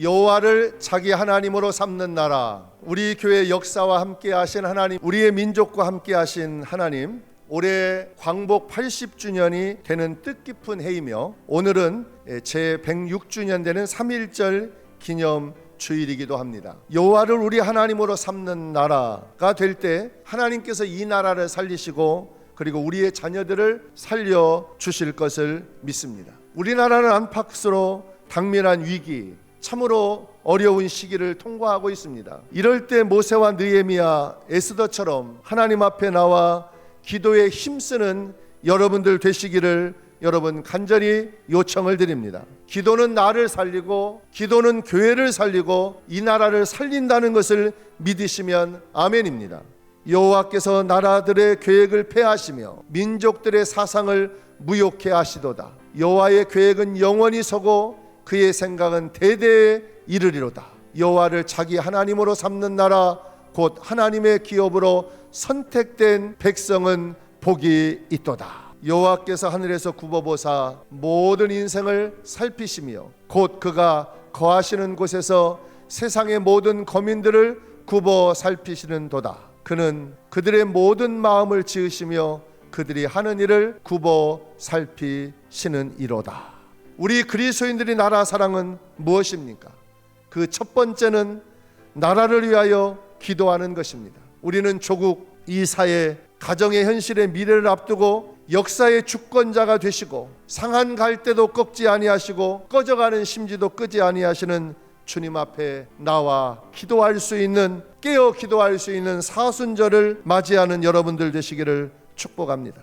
여호와를 자기 하나님으로 삼는 나라 우리 교회 역사와 함께 하신 하나님 우리의 민족과 함께 하신 하나님 올해 광복 80주년이 되는 뜻깊은 해이며 오늘은 제 106주년 되는 3.1절 기념 주일이기도 합니다. 여호와를 우리 하나님으로 삼는 나라가 될 때 하나님께서 이 나라를 살리시고 그리고 우리의 자녀들을 살려 주실 것을 믿습니다. 우리나라는 안팎으로 당면한 위기, 참으로 어려운 시기를 통과하고 있습니다. 이럴 때 모세와 느헤미야, 에스더처럼 하나님 앞에 나와 기도에 힘쓰는 여러분들 되시기를 여러분 간절히 요청을 드립니다. 기도는 나를 살리고 기도는 교회를 살리고 이 나라를 살린다는 것을 믿으시면 아멘입니다. 여호와께서 나라들의 계획을 폐하시며 민족들의 사상을 무욕해 하시도다. 여호와의 계획은 영원히 서고 그의 생각은 대대에 이르리로다. 여호와를 자기 하나님으로 삼는 나라 곧 하나님의 기업으로 선택된 백성은 복이 있도다. 여호와께서 하늘에서 굽어보사 모든 인생을 살피시며 곧 그가 거하시는 곳에서 세상의 모든 거민들을 굽어 살피시는 도다. 그는 그들의 모든 마음을 지으시며 그들이 하는 일을 굽어 살피시는 이로다. 우리 그리스도인들이 나라 사랑은 무엇입니까? 그 첫 번째는 나라를 위하여 기도하는 것입니다. 우리는 조국 이 사회 가정의 현실의 미래를 앞두고 역사의 주권자가 되시고 상한 갈 때도 꺾지 아니하시고 꺼져가는 심지도 끄지 아니하시는 주님 앞에 나와 기도할 수 있는 깨어 기도할 수 있는 사순절을 맞이하는 여러분들 되시기를 축복합니다.